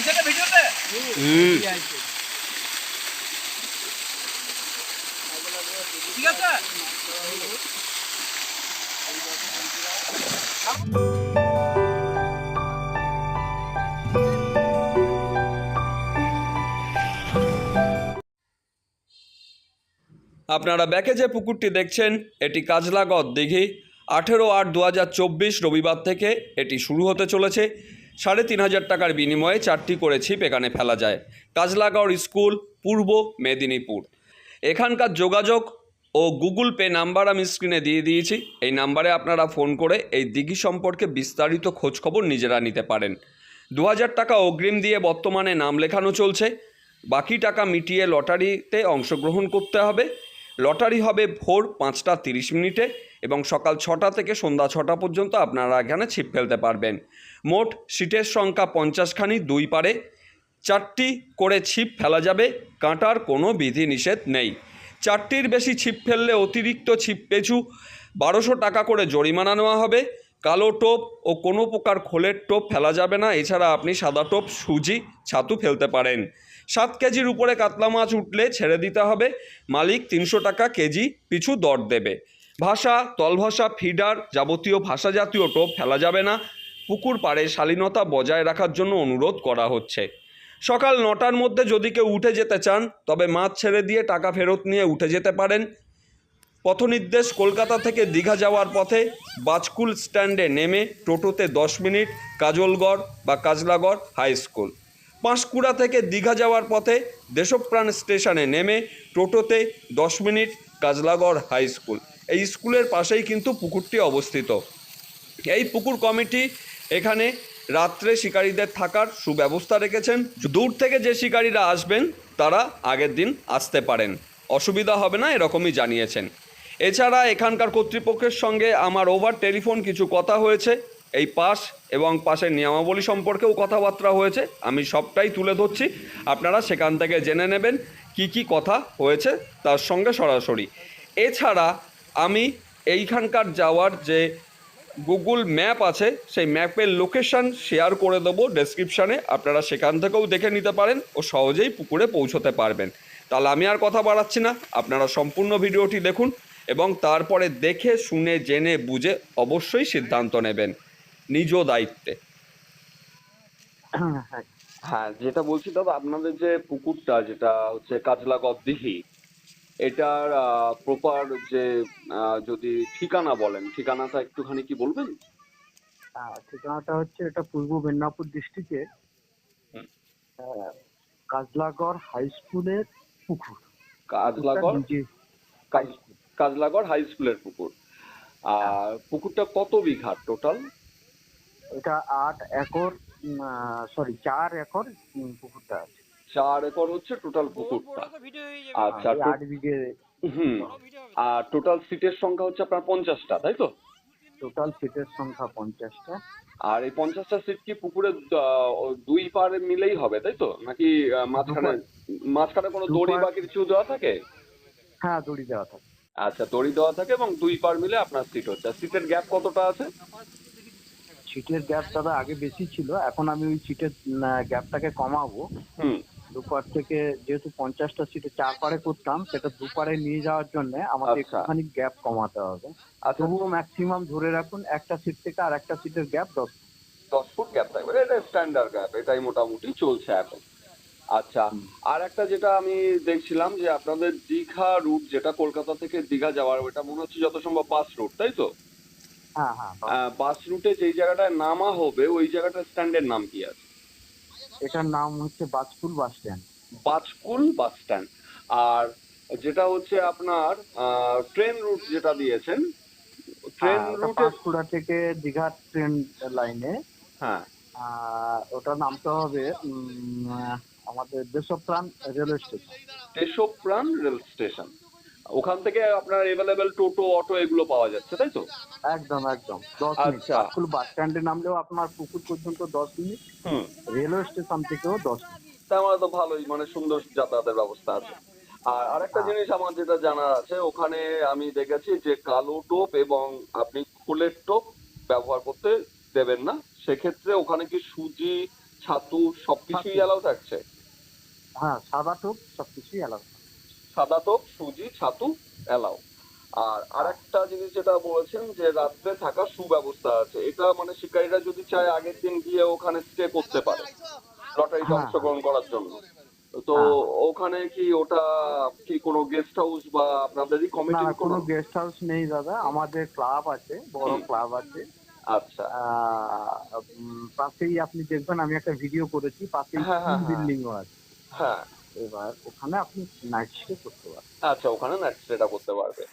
আইছে তো ভিডিওতে? হুম। ঠিক আছে? আপনারা ব্যাকে যে পুকুরটি দেখছেন এটি কাজলাগদ দিঘি। আঠেরো আট দু হাজার চব্বিশ রবিবার থেকে এটি শুরু হতে চলেছে। সাড়ে তিন হাজার টাকার বিনিময়ে চারটি করে ছিপ এখানে ফেলা যায়। কাজলাগড় স্কুল, পূর্ব মেদিনীপুর। এখানকার যোগাযোগ ও গুগল পে নাম্বার আমি স্ক্রিনে দিয়ে দিয়েছি। এই নাম্বারে আপনারা ফোন করে এই দিঘি সম্পর্কে বিস্তারিত খোঁজখবর নিজেরা নিতে পারেন। দু হাজার টাকা অগ্রিম দিয়ে বর্তমানে নাম লেখানো চলছে। বাকি টাকা মিটিয়ে লটারিতে অংশগ্রহণ করতে হবে। লটারি হবে ভোর পাঁচটা তিরিশ মিনিটে এবং সকাল ছটা থেকে সন্ধ্যা ছটা পর্যন্ত আপনারা এখানে ছিপ ফেলতে পারবেন। মোট সিটের সংখ্যা পঞ্চাশখানি দুই পারে। চারটি করে ছিপ ফেলা যাবে, কাঁটার কোনো বিধি নিষেধ নেই। চারটির বেশি ছিপ ফেললে অতিরিক্ত ছিপ পেছু বারোশো টাকা করে জরিমানা নেওয়া হবে। কালো টোপ ও কোনো প্রকার খোলের টোপ ফেলা যাবে না। এছাড়া আপনি সাদা টোপ, সুজি, ছাতু ফেলতে পারেন। সাত কেজির উপরে কাতলা মাছ উঠলে ছেড়ে দিতে হবে। মালিক তিনশো টাকা কেজি পিছু দর দেবে। ভাষা, তলভাষা, ফিডার যাবতীয় ভাষা জাতীয় টোপ ফেলা যাবে না। পুকুর পাড়ে শালীনতা বজায় রাখার জন্য অনুরোধ করা হচ্ছে। সকাল নটার মধ্যে যদি কেউ উঠে যেতে চান, তবে মাছ ছেড়ে দিয়ে টাকা ফেরত নিয়ে উঠে যেতে পারেন। পথনির্দেশ, কলকাতা থেকে দীঘা যাওয়ার পথে বাজকুল স্ট্যান্ডে নেমে টোটোতে দশ মিনিট, কাজলগড় বা কাজলাগড় হাই স্কুল। পাঁশকুড়া থেকে দীঘা যাওয়ার পথে দেশপ্রাণ স্টেশনে নেমে টোটোতে দশ মিনিট কাজলাগড় হাই স্কুল। এই স্কুলের পাশেই কিন্তু পুকুরটি অবস্থিত। এই পুকুর কমিটি এখানে রাত্রে শিকারীদের থাকার সুব্যবস্থা রেখেছেন। দূর থেকে যে শিকারীরা আসবেন, তারা আগের দিন আসতে পারেন। অসুবিধা হবে না, এরকমই জানিয়েছেন। এছাড়া এখানকার কর্তৃপক্ষের সঙ্গে আমার ওভার টেলিফোন কিছু কথা হয়েছে। এই পাস এবং পাশের নিয়মাবলী সম্পর্কেও কথাবার্তা হয়েছে। আমি সবটাই তুলে ধরছি। আপনারা সেখান থেকে জেনে নেবেন কি কি কথা হয়েছে তার সঙ্গে সরাসরি। এছাড়া আমি এইখানকার যাওয়ার যে গুগল ম্যাপ আছে, সেই ম্যাপের লোকেশন শেয়ার করে দেবো ডেসক্রিপশানে। আপনারা সেখান থেকেও দেখে নিতে পারেন ও সহজেই পুকুরে পৌঁছতে পারবেন। তাহলে আমি আর কথা বাড়াচ্ছি না। আপনারা সম্পূর্ণ ভিডিওটি দেখুন এবং তারপরে দেখে, শুনে, জেনে, বুঝে অবশ্যই সিদ্ধান্ত নেবেন। নিজ দায়িত্বে। হ্যাঁ হ্যাঁ। যেটা বলছি দাদা আপনাদের যে পুকুরটা যেটা হচ্ছে কাজলাগদ দিঘি এটার প্রপার যে যদি ঠিকানা বলেন ঠিকানাটা একটুখানি কি বলবেন? ঠিকানাটা হচ্ছে এটা পূর্ব মেদিনীপুর ডিস্ট্রিক্টে। কাজলাগড় হাই স্কুলের পুকুর। কাজলাগড়? কাজলাগড় হাই স্কুলের পুকুর। আর পুকুরটা কত বিঘা টোটাল এটা আট একর সরি চার একর পুকুরটা আছে। চার একর হচ্ছে টোটাল পুকুরটা আচ্ছা আট বিঘে। হুম। আর টোটাল সিটের সংখ্যা হচ্ছে আপনার পঞ্চাশটা তাই তো? টোটাল সিটের সংখ্যা পঞ্চাশটা। আর এই পঞ্চাশটা সিট কি পুকুরের আহ, দুই পারে মিলেই হবে তাই তো? নাকি আহ, মাঝখানে মাঝখানে কোনো দড়ি বা কিছু দেওয়া থাকে? হ্যাঁ দড়ি দেওয়া থাকে। আচ্ছা দড়ি দেওয়া থাকে এবং দুই পার মিলে আপনার সিট হচ্ছে। আর সিটের গ্যাপ কতটা আছে? সিটের গ্যাপ দাদা আগে বেশি ছিল এখন আমি ওই সিটের গ্যাপটাকে কমাবো। হুম। দুপার থেকে যেহেতু পঞ্চাশটা সিটে চার পারে করতাম সেটা দুপারে নিয়ে যাওয়ার জন্য আমাকে আচ্ছা। একটুখানি গ্যাপ কমাতে হবে। আচ্ছা। তবুও ম্যাক্সিমাম ধরে রাখুন একটা সিট থেকে আর একটা সিটের গ্যাপ দশ দশ ফুট গ্যাপ থাকবে। এটা স্ট্যান্ডার্ড গ্যাপ এটাই মোটামুটি চলছে এখন। আচ্ছা আর একটা যেটা আমি দেখছিলাম যে আপনাদের দীঘা রুট যেটা কলকাতা থেকে দীঘা যাওয়ার ওটা মনে হচ্ছে যত সম্ভব বাস রুট তাই তো? বাস রুটে যেই জায়গাটায় নামা হবে ওই জায়গাটার স্ট্যান্ডের নাম কি আছে? এটার নাম হচ্ছে Bajpur bus stand Bajkul bus stand আর যেটা হচ্ছে আপনার ট্রেন রুট যেটা দিয়েছেন ট্রেন রুটে পাঁশকুড়া থেকে দীঘা ট্রেন লাইনে হ্যাঁ। ওটা নামতে হবে আমাদের Deshapran railway station Deshapran rail station ওখান থেকে আপনার এভেলেবেল টোটো অটো এগুলো পাওয়া যাচ্ছে তাই তো? একদম একদম। দশ মিনিট। আচ্ছা। বাজপুর বাস স্ট্যান্ডে নামলেও আপনার পুকুর পর্যন্ত দশ মিনিট। হুম। রেলওয়ে স্টেশন থেকেও দশ মিনিট। তা আমার তো ভালোই মানে সুন্দর যাতায়াতের ব্যবস্থা আছে। আর আরেকটা জিনিস আমার যেটা জানার আছে ওখানে আমি দেখেছি যে কালো টোপ এবং আপনি ফুলের টোপ ব্যবহার করতে দেবেন না। সেক্ষেত্রে ওখানে কি সুজি ছাতু সবকিছুই। অ্যালাউ থাকছে? হ্যাঁ সাদা টোপ সবকিছুই অ্যালাউ সাদা টোপ সুজি ছাতু অ্যালাউ আর আরেকটা জিনিস যেটা বলেছেন যে রাত্রে থাকার সুব্যবস্থা আছে। এটা মানে শিকারীরা যদি চায় আগের দিন গিয়ে ওখানে স্টে করতে পারে লটারিতে হ্যাঁ। অংশগ্রহণ করার জন্য। তো হ্যাঁ। ওখানে কি ওটা কি কোনো গেস্ট হাউস বা আপনাদেরই না কোনো? গেস্ট হাউস নেই দাদা। আমাদের ক্লাব আছে বড় ক্লাব আছে। আচ্ছা। পাশেই আপনি দেখবেন আমি একটা ভিডিও করেছি পাশেই হ্যাঁ। বিল্ডিংও আছে। হ্যাঁ। এবার ওখানে আপনি নাইট স্টে করতে পারেন আচ্ছা ওখানে নাইট স্টেটা করতে পারবে।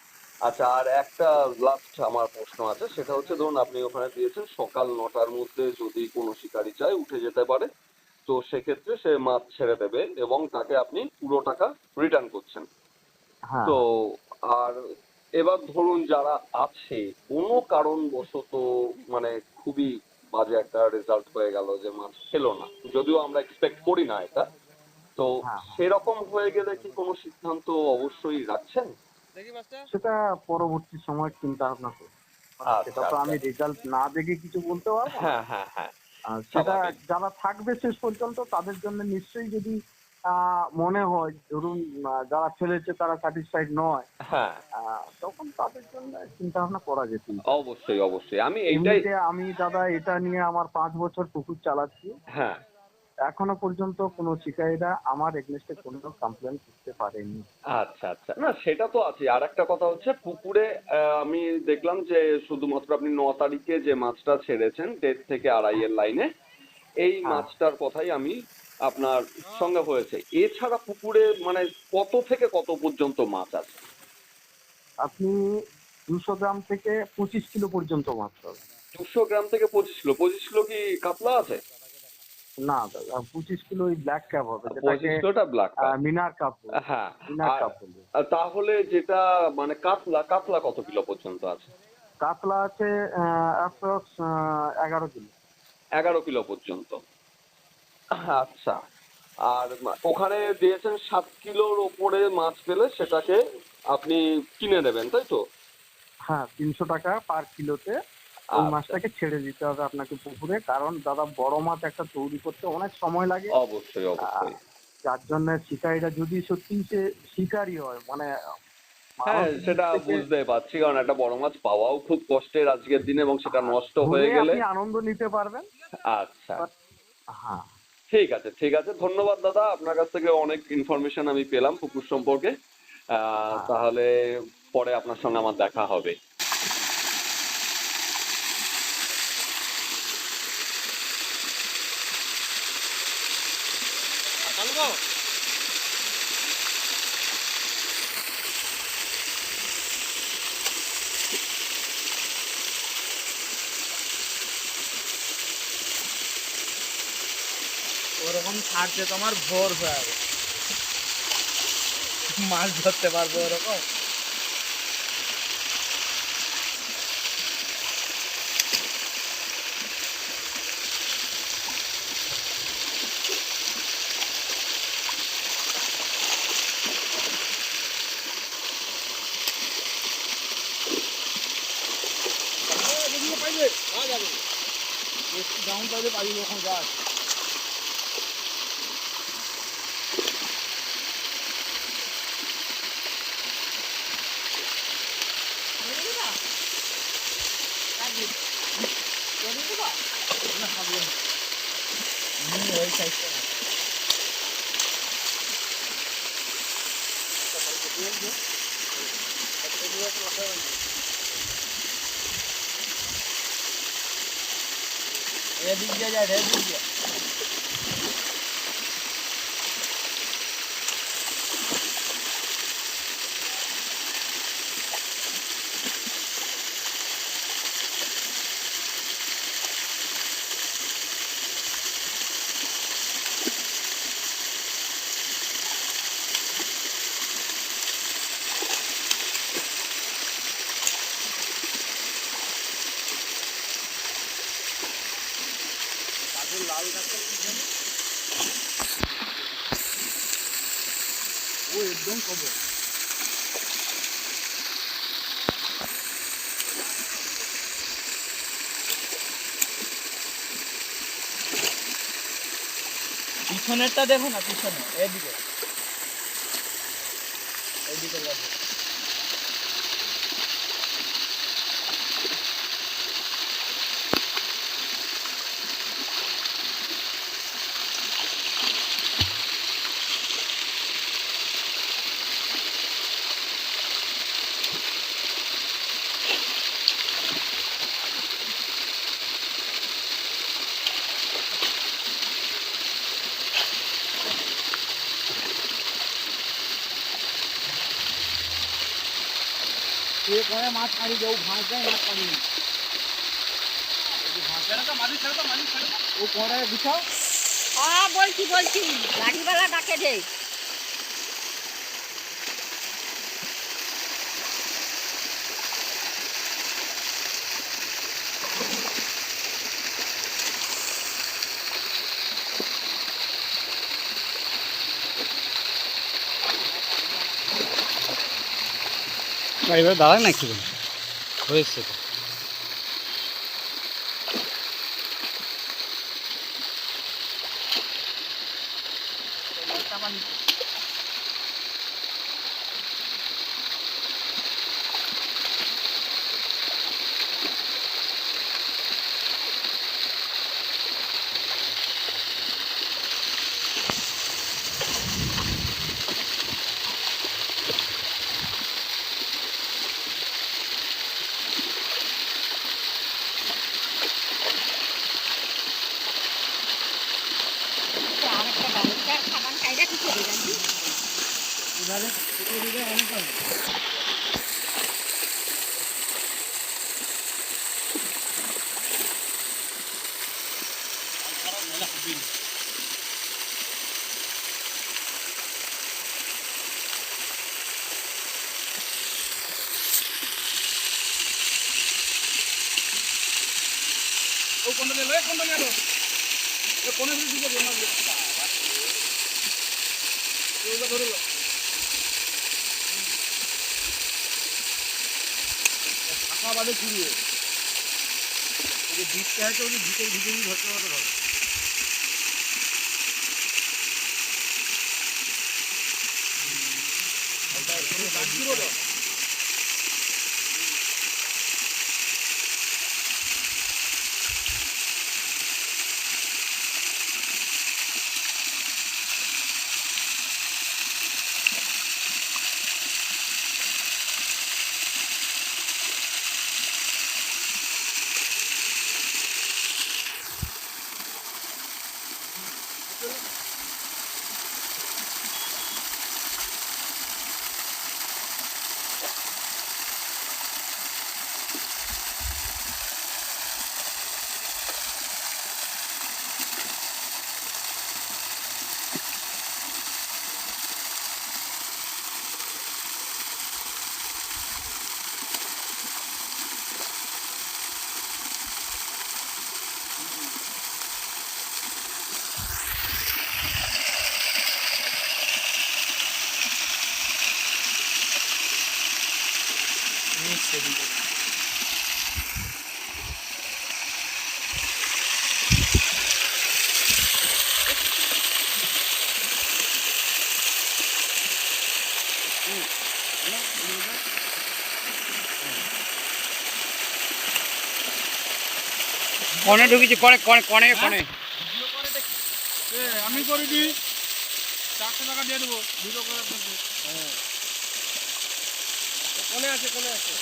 আচ্ছা আর একটা লাস্ট আমার প্রশ্ন আছে সেটা হচ্ছে ধরুন আপনি ওখানে দিয়েছেন সকাল নটার মধ্যে যদি কোনো শিকারি চায় উঠে যেতে পারে তো সেক্ষেত্রে সে মাছ ছেড়ে দেবে এবং তাকে আপনি পুরো টাকা রিটার্ন করছেন। হ্যাঁ। তো আর এবার ধরুন যারা আছে কোনো কারণবশত মানে খুবই বাজে একটা রেজাল্ট হয়ে গেল যে মাছ খেলো না। যদিও আমরা এক্সপেক্ট করি না এটা তো হ্যাঁ। সেরকম হয়ে গেলে কি কোনো সিদ্ধান্ত অবশ্যই রাখছেন? সেটা পরবর্তী সময় চিন্তা ভাবনা করব আচ্ছা, সেটা তো আমি রেজাল্ট না দেখে কিছু বলতে পারব হ্যাঁ হ্যাঁ হ্যাঁ। সেটা যারা থাকবে শেষ পর্যন্ত তাদের জন্য নিশ্চয়ই যদি আহ, মনে হয় ধরুন যারা ফেলেছে তারা স্যাটিসফাইড নয় হ্যাঁ। আহ, তখন তাদের জন্য চিন্তা ভাবনা করা যেতে অবশ্যই অবশ্যই। আমি এইটাই আমি দাদা এটা নিয়ে আমার পাঁচ বছর পুকুর চালাচ্ছি। হ্যাঁ। এখনও পর্যন্ত কোনো শিকারীরা আমার এগনেস্টে কোনো কমপ্লেন করতে পারেনি। আচ্ছা আচ্ছা। না সেটা তো আছে। আর একটা কথা হচ্ছে পুকুরে আমি দেখলাম যে শুধুমাত্র আপনি ন তারিখে যে মাছটা ছেড়েছেন দেড় থেকে আড়াইয়ের লাইনে এই হ্যাঁ। মাছটার কথাই আমি আপনার সঙ্গে হয়েছে। এছাড়া পুকুরে মানে কত থেকে কত পর্যন্ত মাছ আছে? আপনি দুশো গ্রাম থেকে পঁচিশ কিলো পর্যন্ত মাছ পাবেন। দুশো গ্রাম থেকে পঁচিশ কিলো। পঁচিশ কিলো কি কাতলা আছে? না দাদা পঁচিশ কিলো ওই ব্ল্যাক ক্যাপ হবে পঁচিশ কিলোটা ব্ল্যাক মিনার কাপ বলে। হ্যাঁ মিনার কাপ তাহলে যেটা মানে কাতলা কাতলা কত কিলো পর্যন্ত আছে? কাতলা আছে অ্যাপ্রক্স এগারো কিলো। এগারো কিলো পর্যন্ত। আচ্ছা। আর ওখানে দিয়েছেন সাত কিলোর ওপরে মাছ পেলে সেটাকে আপনি কিনে নেবেন তাই তো? হ্যাঁ তিনশো টাকা পার কিলোতে ওই আচ্ছা, মাছটাকে ছেড়ে দিতে হবে আপনাকে পুকুরে কারণ দাদা বড় মাছ একটা তৈরি করতে অনেক সময় লাগে। অবশ্যই অবশ্যই। যার জন্য শিকারীরা যদি সত্যি সে শিকারী হয় মানে হ্যাঁ সেটা বুঝতে পারছি কারণ একটা বড় মাছ পাওয়াও খুব কষ্টের আজকের দিনে এবং সেটা নষ্ট হয়ে গেলে। আপনি আনন্দ নিতে পারবেন। আচ্ছা। হ্যাঁ। ঠিক আছে ঠিক আছে ধন্যবাদ দাদা আপনার কাছ থেকে অনেক ইনফরমেশন আমি পেলাম পুকুর সম্পর্কে। আহ, তাহলে পরে আপনার সঙ্গে আমার দেখা হবে। ওরকম ছাড়ছে তোমার ভোর হয়ে যাবে। মাছ ধরতে পারব ওরকম? ডাউন পাইলে পাবি ওখানে গাছ এদিক দিয়ে যায় এদিক লাল গাছটা কি জানি একদম কবর পিছনেরটা দেখো না পিছনে এইদিকে এ করে মাছ মারি যাও ভাঁজ দেয় মাছ মারি ও পরে বিছাও। হ্যাঁ বলছি বলছি। গাড়িওয়ালা ডাকে দে। এবার দাঁড়ায় না কি হয়েছে তো। ও কোনটা নিলো এ কোনটা নিলো এ কোনে দিকে বলনা ওটা ধরে লো ফাঁকা বাদে ফিরিয়ে কনে ঢুকেছি কনে কনে কনে কনে এ, আমি করে দিই। চারশো টাকা দিয়ে দেবো। ভিডিও করার জন্য হ্যাঁ। কোনে আছে কনে আছে?